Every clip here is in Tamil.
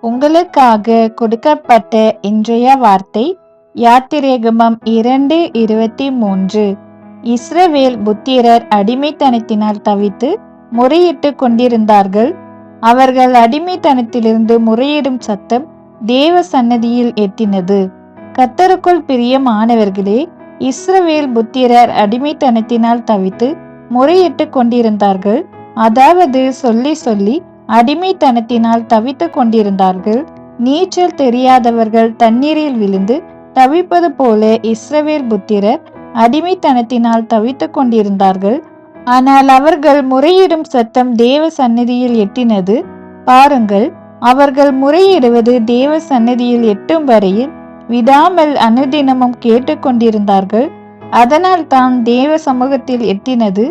உங்களுக்காக கொடுக்கப்பட்ட இன்றைய வார்த்தை யாத்திரேகமம் இரண்டு இருபத்தி மூன்று. இஸ்ரவேல் புத்திரர் அடிமைத்தனத்தினால் தவித்து முறையிட்டு கொண்டிருந்தார்கள். அவர்கள் அடிமைத்தனத்திலிருந்து முறையிடும் சத்தம் தேவ சன்னதியில் எட்டினது. கத்தருக்குள் பிரியமானவர்களே இஸ்ரவேல் புத்திரர் அடிமைத்தனத்தினால் தவித்து முறையிட்டு கொண்டிருந்தார்கள். அதாவது சொல்லி சொல்லி அடிமைத்தனத்தினால் தவித்து கொண்டிருந்தார்கள். நீச்சல் தெரியாதவர்கள் தண்ணீரில் விழுந்து தவிப்பது போல இஸ்ரவேல் புத்திரர் அடிமைத்தனத்தினால் தவித்து கொண்டிருந்தார்கள். ஆனால் அவர்கள் முறையிடும் சத்தம் தேவ சந்நிதியில் எட்டினது. பாருங்கள் அவர்கள் முறையிடுவது தேவ சந்நிதியில் எட்டும் வரையில் விடாமல் அனுதினமும் கேட்டுக்கொண்டிருந்தார்கள். அதனால் தான் தேவ சமூகத்தில் எட்டினது.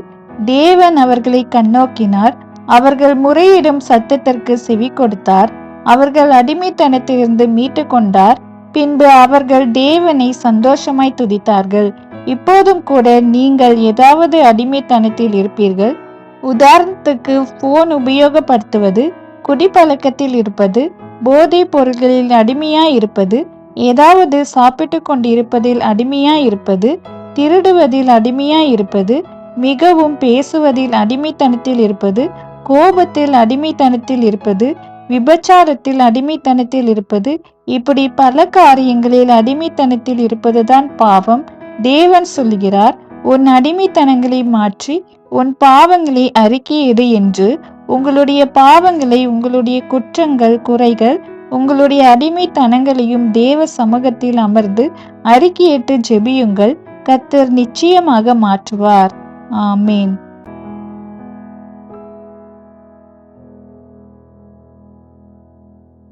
தேவன் அவர்களை கண்ணோக்கினார். அவர்கள் முறையிடும் சத்தத்திற்கு செவி கொடுத்தார். அவர்கள் அடிமைத்தனத்திலிருந்து மீட்டு கொண்டார் பின்பு அவர்கள் தேவனை சந்தோஷமாய் துதித்தார்கள். இப்போதும் கூட நீங்கள் ஏதாவது அடிமைத்தனத்தில் இருப்பீர்கள். உதாரணத்துக்கு போன் உபயோகப்படுத்துவது குடிப்பழக்கத்தில் இருப்பது போதைப் பொருட்களில் அடிமையாய் இருப்பது ஏதாவது சாப்பிட்டு கொண்டிருப்பதில் அடிமையாய் இருப்பது திருடுவதில் அடிமையாய் இருப்பது மிகவும் பேசுவதில் அடிமைத்தனத்தில் இருப்பது கோபத்தில் அடிமைத்தனத்தில் இருப்பது விபச்சாரத்தில் அடிமைத்தனத்தில் இருப்பது இப்படி பல காரியங்களில் அடிமைத்தனத்தில் இருப்பதுதான் பாவம். தேவன் சொல்கிறார் உன் அடிமைத்தனங்களை மாற்றி உன் பாவங்களை அறிக்கையிடு என்று உங்களுடைய பாவங்களை உங்களுடைய குற்றங்கள் குறைகள் உங்களுடைய அடிமைத்தனங்களையும் தேவ சமூகத்தில் அமர்ந்து அறிக்கையிட்டு ஜெபியுங்கள். கத்தர் நிச்சயமாக மாற்றுவார். ஆமேன்.